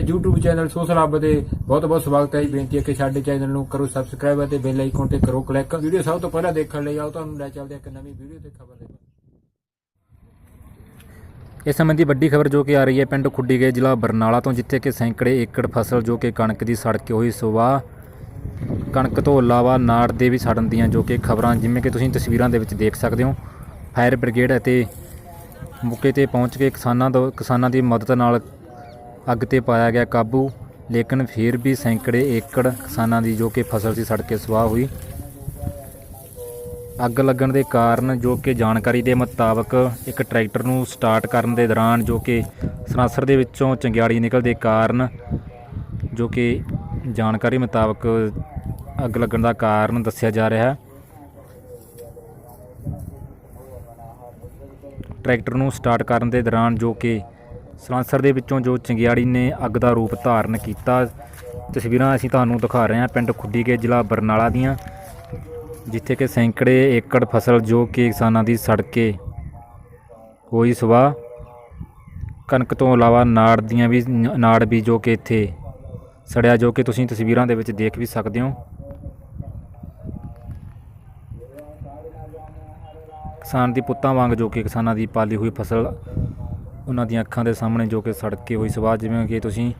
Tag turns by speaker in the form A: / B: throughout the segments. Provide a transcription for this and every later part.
A: YouTube channel social ਹੱਬ ਤੇ ਬਹੁਤ ਬਹੁਤ ਸਵਾਗਤ ਹੈ ਜੀ। ਬੇਨਤੀ ਹੈ ਕਿ ਸਾਡੇ ਚੈਨਲ ਨੂੰ ਕਰੋ ਸਬਸਕ੍ਰਾਈਬ ਅਤੇ ਬੈਲ ਆਈਕਨ ਤੇ ਕਰੋ ਕਲਿੱਕ ਵੀਡੀਓ ਸਭ ਤੋਂ ਪਹਿਲਾਂ ਦੇਖਣ ਲਈ ਆਓ, ਤੁਹਾਨੂੰ ਲੈ ਚੱਲਦੇ ਇੱਕ ਨਵੀਂ ਵੀਡੀਓ ਤੇ ਖਬਰ ਦੇ
B: ਇਸ ਸੰਬੰਧੀ ਵੱਡੀ ਖਬਰ ਜੋ ਕਿ ਆ ਰਹੀ ਹੈ, ਪਿੰਡ ਖੁੱਡੀਗੇ ਜ਼ਿਲ੍ਹਾ ਬਰਨਾਲਾ ਤੋਂ, ਜਿੱਥੇ ਕਿ ਸੈਂਕੜੇ ਏਕੜ ਫਸਲ ਜੋ ਕਿ ਕਣਕ ਦੀ ਸੜ ਕੇ ਹੋਈ ਸੁਆਹ ਕਣਕ ਤੋਂ ਇਲਾਵਾ ਨਾੜ ਦੇ ਵੀ ਸੜਨ ਦੀਆਂ ਜੋ ਕਿ ਖਬਰਾਂ, ਜਿਵੇਂ ਕਿ ਤੁਸੀਂ ਤਸਵੀਰਾਂ ਦੇ ਵਿੱਚ ਦੇਖ ਸਕਦੇ ਹੋ, ਫਾਇਰ ਬ੍ਰਿਗੇਡ ਅਤੇ ਮੌਕੇ ਤੇ ਪਹੁੰਚ ਕੇ ਕਿਸਾਨਾਂ ਤੋਂ ਕਿਸਾਨਾਂ ਦੀ ਮਦਦ ਨਾਲ ਅੱਗ ਤੇ ਪਾਇਆ ਗਿਆ ਕਾਬੂ, ਲੇਕਿਨ ਫਿਰ ਵੀ ਸੈਂਕੜੇ ਏਕੜ ਕਿਸਾਨਾਂ ਦੀ ਜੋ ਕਿ ਫਸਲ ਸੀ ਸੜ ਕੇ ਸੁਆਹ ਹੋਈ। ਅੱਗ ਲੱਗਣ ਦੇ ਕਾਰਨ ਜੋ ਕਿ ਜਾਣਕਾਰੀ ਦੇ ਮੁਤਾਬਕ ਇੱਕ ਟਰੈਕਟਰ ਨੂੰ ਸਟਾਰਟ ਕਰਨ ਦੇ ਦੌਰਾਨ ਜੋ ਕਿ ਸਨਾਸਰ ਦੇ ਵਿੱਚੋਂ ਚੰਗਿਆੜੀ ਨਿਕਲਦੇ ਕਾਰਨ ਜੋ ਕਿ ਜਾਣਕਾਰੀ ਮੁਤਾਬਕ ਅੱਗ ਲੱਗਣ ਦਾ ਕਾਰਨ ਦੱਸਿਆ ਜਾ ਰਿਹਾ ਹੈ। ਟਰੈਕਟਰ ਨੂੰ ਸਟਾਰਟ ਕਰਨ ਦੇ ਦੌਰਾਨ ਜੋ ਕਿ ਸਲਾਂਸਰ ਦੇ ਵਿੱਚੋਂ ਜੋ ਚੰਗਿਆੜੀ ਨੇ ਅੱਗ ਦਾ ਰੂਪ ਧਾਰਨ ਕੀਤਾ, ਤਸਵੀਰਾਂ ਅਸੀਂ ਤੁਹਾਨੂੰ ਦਿਖਾ ਰਹੇ ਹਾਂ ਪਿੰਡ ਖੁੱਡੀ ਕੇ ਜ਼ਿਲ੍ਹਾ ਬਰਨਾਲਾ ਦੀਆਂ, ਜਿੱਥੇ ਕਿ ਸੈਂਕੜੇ ਏਕੜ ਫਸਲ ਜੋ ਕਿ ਕਿਸਾਨਾਂ ਦੀ ਸੜ ਕੇ ਹੋਈ ਸਵਾ ਕਣਕ ਤੋਂ ਇਲਾਵਾ ਨਾੜ ਦੀਆਂ ਵੀ, ਨਾੜ ਵੀ ਜੋ ਕਿ ਇੱਥੇ ਸੜਿਆ, ਜੋ ਕਿ ਤੁਸੀਂ ਤਸਵੀਰਾਂ ਦੇ ਵਿੱਚ ਦੇਖ ਵੀ ਸਕਦੇ ਹੋ। ਕਿਸਾਨ ਦੀ ਪੁੱਤਾਂ ਵਾਂਗ ਜੋ ਕਿ ਕਿਸਾਨਾਂ ਦੀ ਪਾਲੀ ਹੋਈ ਫਸਲ ਉਹਨਾਂ ਦੀਆਂ ਅੱਖਾਂ ਦੇ ਸਾਹਮਣੇ ਜੋ ਕਿ ਸੜ ਹੋਈ ਸਵਾਹ, ਜਿਵੇਂ ਕਿ ਤੁਸੀਂ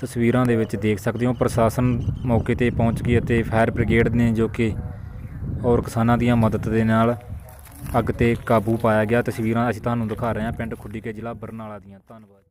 B: ਤਸਵੀਰਾਂ ਦੇ ਵਿੱਚ ਦੇਖ ਸਕਦੇ ਹੋ, ਪ੍ਰਸ਼ਾਸਨ ਮੌਕੇ ਤੇ ਪਹੁੰਚ ਗਈ ਅਤੇ ਫਾਇਰ ਬ੍ਰਿਗੇਡ ਨੇ ਜੋ ਕਿ ਔਰ ਕਿਸਾਨਾਂ ਦੀਆਂ ਮਦਦ ਦੇ ਨਾਲ ਅੱਗ ਤੇ ਕਾਬੂ ਪਾਇਆ ਗਿਆ। ਤਸਵੀਰਾਂ ਅਸੀਂ ਤੁਹਾਨੂੰ ਦਿਖਾ ਰਹੇ ਹਾਂ ਪਿੰਡ ਖੁੱਡੀਕੇ ਜ਼ਿਲ੍ਹਾ ਬਰਨਾਲਾ ਦੀਆਂ। ਧੰਨਵਾਦ